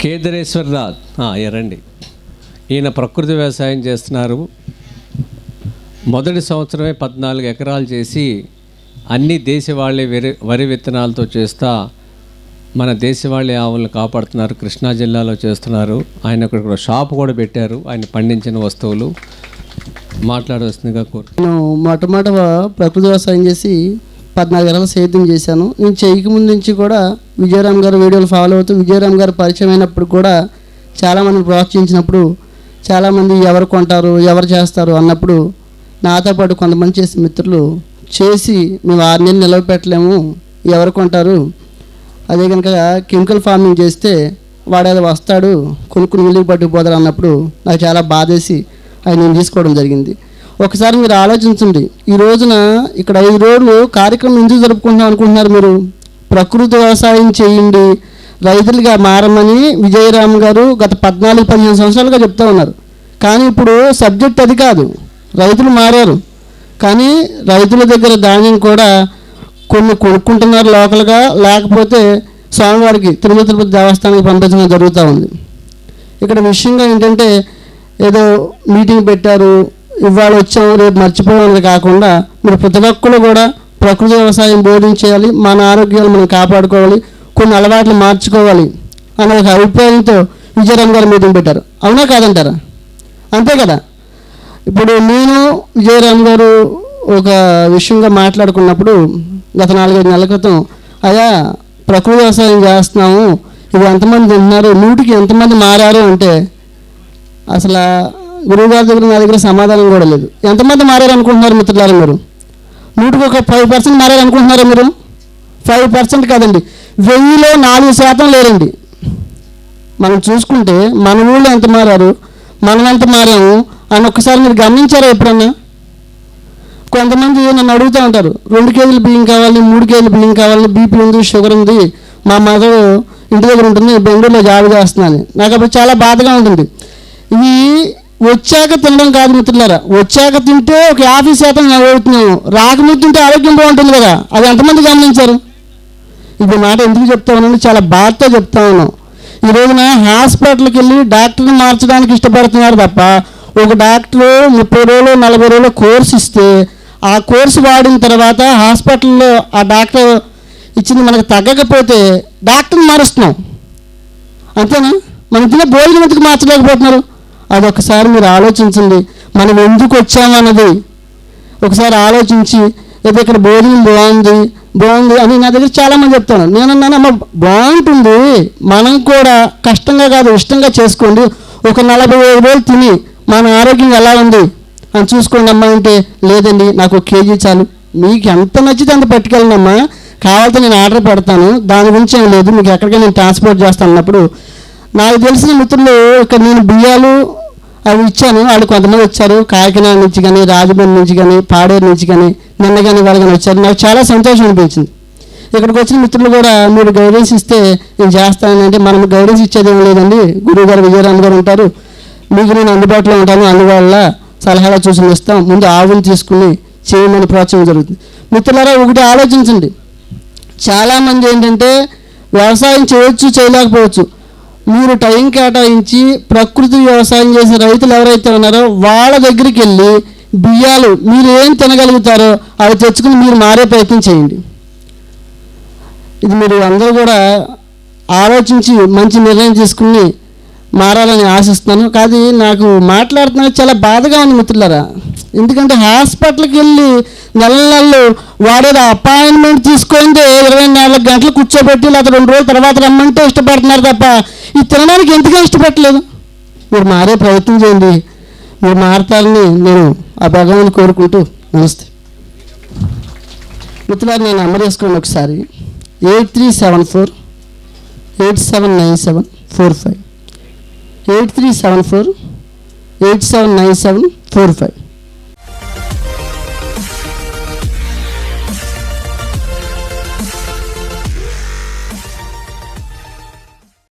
కేదరేశ్వరరాజ్ ఎరండి ఈయన ప్రకృతి వ్యవసాయం చేస్తున్నారు. మొదటి సంవత్సరమే పద్నాలుగు ఎకరాలు చేసి అన్ని దేశవాళీ వరి వరి విత్తనాలతో చేస్తా మన దేశవాళీ ఆవులను కాపాడుతున్నారు. కృష్ణా జిల్లాలో చేస్తున్నారు. ఆయన ఇక్కడ షాప్ కూడా పెట్టారు. ఆయన పండించిన వస్తువులు. మాట్లాడవలసిందిగా కోరు మొట్టమొదట ప్రకృతి వ్యవసాయం చేసి పద్నాలుగు ఎకరాల సేద్యం చేశాను. నేను చేయకముందు నుంచి కూడా విజయరామ్ గారు వీడియోలు ఫాలో అవుతూ విజయరామ్ గారు పరిచయం అయినప్పుడు కూడా చాలామంది ప్రోత్సహించినప్పుడు చాలామంది ఎవరు కొంటారు ఎవరు చేస్తారు అన్నప్పుడు నాతో పాటు కొంతమంది చేసే మిత్రులు చేసి మేము ఆరు నెలలు నిలవపెట్టలేము ఎవరు కొంటారు. అదే కనుక కెమికల్ ఫార్మింగ్ చేస్తే వాడేదో వస్తాడు కొనుక్కుని వెళ్ళి పట్టుకుపోతాడు అన్నప్పుడు నాకు చాలా బాధేసి ఆయన నేను తీసుకోవడం జరిగింది. ఒకసారి మీరు ఆలోచించండి. ఈ రోజున ఇక్కడ ఐదు రోజులు కార్యక్రమం ఎందుకు జరుపుకుంటున్నాం అనుకుంటున్నారు మీరు? ప్రకృతి వ్యవసాయం చేయండి. రైతులుగా మారమని విజయరామ్ గారు గత పద్నాలుగు పదిహేను సంవత్సరాలుగా చెప్తా ఉన్నారు. కానీ ఇప్పుడు సబ్జెక్ట్ అది కాదు. రైతులు మారారు. కానీ రైతుల దగ్గర ధాన్యం కూడా కొన్ని కొనుక్కుంటున్నారు లోకల్గా. లేకపోతే స్వామివారికి తిరుమల తిరుపతి దేవస్థానానికి పంపించడం జరుగుతూ ఉంది. ఇక్కడ విషయంగా ఏంటంటే ఏదో మీటింగ్ పెట్టారు. ఇవాళ వచ్చాం రేపు మర్చిపోవాలని కాకుండా మీరు ప్రతి ఒక్కరు కూడా ప్రకృతి వ్యవసాయం బోధించేయాలి మన ఆరోగ్యాలు మనం కాపాడుకోవాలి కొన్ని అలవాట్లు మార్చుకోవాలి అనే ఒక అభిప్రాయంతో విజయరామ్ గారు మీటింగ్ పెట్టారు. అవునా కాదంటారా? అంతే కదా? ఇప్పుడు నేను విజయరామ్ గారు ఒక విషయంగా మాట్లాడుకున్నప్పుడు గత నాలుగైదు నెలల క్రితం అయ్యా ప్రకృతి వ్యవసాయం చేస్తున్నాము ఇది ఎంతమంది తింటున్నారు నూటికి ఎంతమంది మారారు? అంటే అసలు గురువుగారి దగ్గర నా దగ్గర సమాధానం కూడా లేదు. ఎంతమంది మారారు అనుకుంటున్నారు మిత్రులారా మీరు? నూటికి ఒక ఫైవ్ పర్సెంట్ మారారనుకుంటున్నారా మీరు? ఫైవ్ పర్సెంట్ కాదండి. వెయ్యిలో నాలుగు శాతం లేరండి. మనం చూసుకుంటే మన ఊళ్ళో ఎంత మారారు? మనం ఎంత మారాము? అని ఒక్కసారి మీరు గమనించారా ఎప్పుడన్నా? కొంతమంది నన్ను అడుగుతూ ఉంటారు. రెండు కేజీలు బియ్యం కావాలి మూడు కేజీలు బియ్యం కావాలి బీపీ ఉంది షుగర్ ఉంది. మా మదర్ ఇంటి దగ్గర ఉంటుంది బెంగళూరులో జాబ్ చేస్తున్నాను. నాకు అప్పుడు చాలా బాధగా ఉంటుంది. ఇవి వచ్చాక తినడం కాదు మిత్రులారా. వచ్చాక తింటే ఒక యాభై శాతం అవుతున్నాము రాకముందు తింటే ఆరోగ్యం బాగుంటుంది కదా. అది ఎంతమంది గమనించారు? ఇప్పుడు మాట ఎందుకు చెప్తా ఉన్నాను? చాలా బాధతో చెప్తా ఉన్నాను. ఈ రోజున హాస్పిటల్కి వెళ్ళి డాక్టర్ని మార్చడానికి ఇష్టపడుతున్నారు తప్ప ఒక డాక్టర్ ముప్పై రోజులు నలభై రోజులు కోర్స్ ఇస్తే ఆ కోర్సు వాడిన తర్వాత హాస్పిటల్లో ఆ డాక్టర్ ఇచ్చింది మనకు తగ్గకపోతే డాక్టర్ని మారుస్తున్నాం. అంతేనా? మన తినే భోజనం ఎందుకు మార్చలేకపోతున్నారు? అదొకసారి మీరు ఆలోచించండి మనం ఎందుకు వచ్చామన్నది. ఒకసారి ఆలోచించి లేదా ఇక్కడ భోజనం బాగుంది బాగుంది అని నా దగ్గర చాలామంది చెప్తాను నేను అమ్మ బాగుంటుంది. మనం కూడా కష్టంగా కాదు ఇష్టంగా చేసుకోండి. ఒక నలభై ఐదు రోజులు తిని మన ఆరోగ్యం ఎలా ఉంది? అని చూసుకోండి అమ్మా అంటే లేదండి నాకు ఒక కేజీ చాలు. మీకు ఎంత నచ్చితే అంత పట్టుకెళ్ళండి అమ్మా. కావాలంటే నేను ఆర్డర్ పెడతాను. దాని గురించి ఏం లేదు. మీకు ఎక్కడికైనా నేను ట్రాన్స్పోర్ట్ చేస్తాను అన్నప్పుడు నాకు తెలిసిన మిత్రులు ఇక్కడ నేను బియ్యాలు అవి ఇచ్చాను. వాళ్ళు కొంతమంది వచ్చారు. కాకినాడ నుంచి కానీ రాజమండ్రి నుంచి కానీ పాడేరు నుంచి కానీ నిన్న కానీ వాళ్ళు కానీ వచ్చారు. నాకు చాలా సంతోషం అనిపించింది. ఇక్కడికి వచ్చిన మిత్రులు కూడా మీరు గైడెన్స్ ఇస్తే నేను చేస్తానంటే మనం గైడెన్స్ ఇచ్చేది ఏం లేదండి. గురువు గారు విజయరామ్ గారు ఉంటారు. మీకు నేను అందుబాటులో ఉంటాను. అందువల్ల సలహాలు సూచనలు ఇస్తాం. ముందు ఆవులు తీసుకుని చేయమని ప్రోత్సహం జరుగుతుంది. మిత్రులారా ఒకటి ఆలోచించండి. చాలామంది ఏంటంటే వ్యవసాయం చేయొచ్చు చేయలేకపోవచ్చు. మీరు టైం కేటాయించి ప్రకృతి వ్యవసాయం చేసే రైతులు ఎవరైతే ఉన్నారో వాళ్ళ దగ్గరికి వెళ్ళి బియ్యాలు మీరు ఏం తినగలుగుతారో అవి తెచ్చుకుని మీరు మారే ప్రయత్నం చేయండి. ఇది మీరు అందరూ కూడా ఆలోచించి మంచి నిర్ణయం తీసుకుని మారాలని ఆశిస్తున్నాను. కాదు నాకు మాట్లాడుతున్నది చాలా బాధగా ఉంది మిత్రులారా. ఎందుకంటే హాస్పిటల్కి వెళ్ళి నెల నెలలు వాడేది అపాయింట్మెంట్ తీసుకుంటే ఇరవై నాలుగు గంటలు కూర్చోబెట్టి లేదా రెండు రోజుల తర్వాత రమ్మంటే ఇష్టపడుతున్నారు తప్ప ఇది తినడానికి ఎందుకే ఇష్టపడలేదు మీరు మారే ప్రయత్నం చేయండి. మీరు మారతారని నేను ఆ భగవాన్ని కోరుకుంటూ నమస్తే. మిత్రులారు నేను నెంబర్ వేసుకోండి ఒకసారి. Eight three seven four eight seven nine seven four five. Eight three seven four eight seven nine seven four five.